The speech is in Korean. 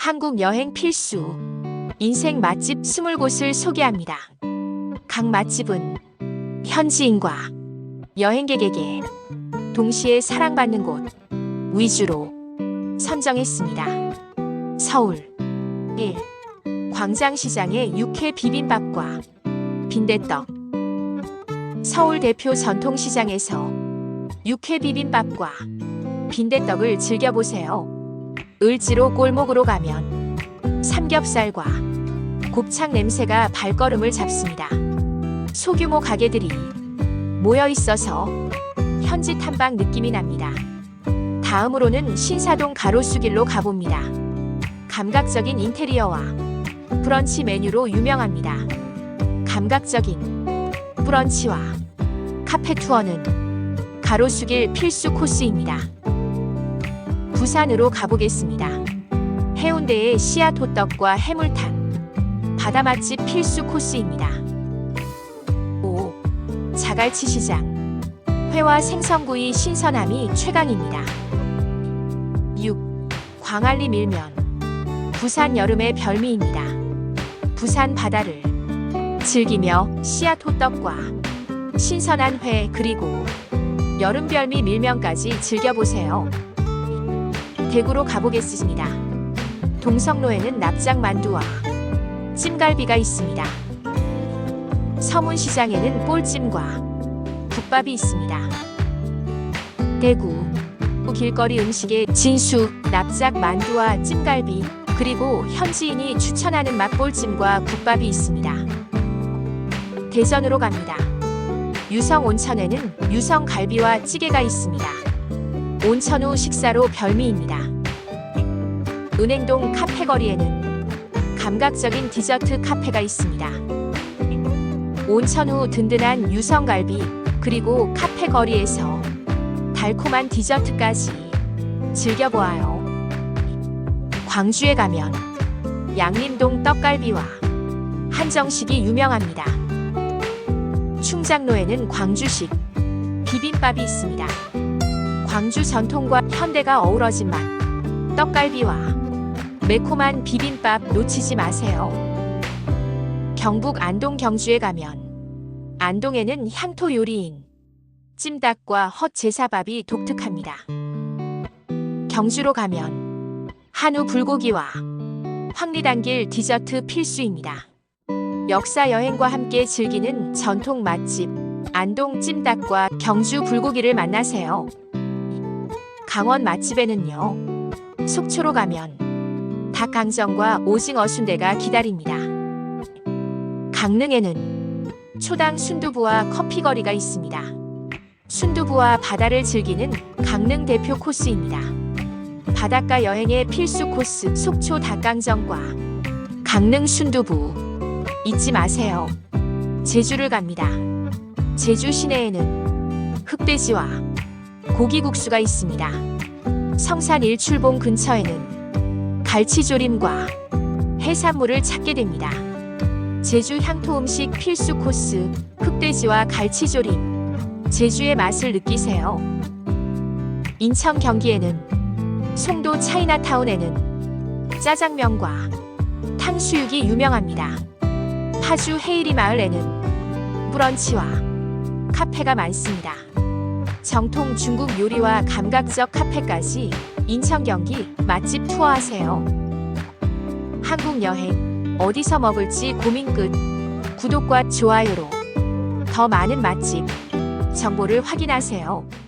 한국 여행 필수 인생 맛집 20곳을 소개합니다. 각 맛집은 현지인과 여행객에게 동시에 사랑받는 곳 위주로 선정했습니다. 서울 1. 광장시장의 육회 비빔밥과 빈대떡 서울 대표 전통시장에서 육회 비빔밥과 빈대떡을 즐겨보세요. 을지로 골목으로 가면 삼겹살과 곱창 냄새가 발걸음을 잡습니다. 소규모 가게들이 모여 있어서 현지 탐방 느낌이 납니다. 다음으로는 신사동 가로수길로 가봅니다. 감각적인 인테리어와 브런치 메뉴로 유명합니다. 감각적인 브런치와 카페 투어는 가로수길 필수 코스입니다. 부산으로 가보겠습니다. 해운대의 씨앗 호떡과 해물탕, 바다 맛집 필수 코스입니다. 5. 자갈치 시장, 회와 생선구이 신선함이 최강입니다. 6. 광안리 밀면, 부산 여름의 별미입니다. 부산 바다를 즐기며 씨앗 호떡과 신선한 회 그리고 여름 별미 밀면까지 즐겨보세요. 대구로 가보겠습니다. 동성로에는 납작 만두와 찜갈비가 있습니다. 서문시장에는 볼찜과 국밥이 있습니다. 대구 길거리 음식의 진수, 납작 만두와 찜갈비, 그리고 현지인이 추천하는 맛볼찜과 국밥이 있습니다. 대전으로 갑니다. 유성 온천에는 유성 갈비와 찌개가 있습니다. 온천 후 식사로 별미입니다. 은행동 카페거리에는 감각적인 디저트 카페가 있습니다. 온천 후 든든한 유성갈비 그리고 카페 거리에서 달콤한 디저트까지 즐겨보아요. 광주에 가면 양림동 떡갈비와 한정식이 유명합니다. 충장로에는 광주식 비빔밥이 있습니다. 광주 전통과 현대가 어우러진 맛 떡갈비와 매콤한 비빔밥 놓치지 마세요. 경북 안동 경주에 가면 안동에는 향토 요리인 찜닭과 헛제사밥이 독특합니다. 경주로 가면 한우 불고기와 황리단길 디저트 필수입니다. 역사 여행과 함께 즐기는 전통 맛집 안동 찜닭과 경주 불고기를 만나세요. 강원 맛집에는요. 속초로 가면 닭강정과 오징어 순대가 기다립니다. 강릉에는 초당 순두부와 커피거리가 있습니다. 순두부와 바다를 즐기는 강릉 대표 코스입니다. 바닷가 여행의 필수 코스 속초 닭강정과 강릉 순두부 잊지 마세요. 제주를 갑니다. 제주 시내에는 흑돼지와 고기국수가 있습니다. 성산 일출봉 근처에는 갈치조림과 해산물을 찾게 됩니다. 제주 향토 음식 필수 코스 흑돼지와 갈치조림 제주의 맛을 느끼세요. 인천 경기에는 송도 차이나타운에는 짜장면과 탕수육이 유명합니다. 파주 헤이리 마을에는 브런치와 카페가 많습니다. 정통 중국 요리와 감각적 카페까지 인천 경기 맛집 투어하세요. 한국 여행 어디서 먹을지 고민 끝. 구독과 좋아요로 더 많은 맛집 정보를 확인하세요.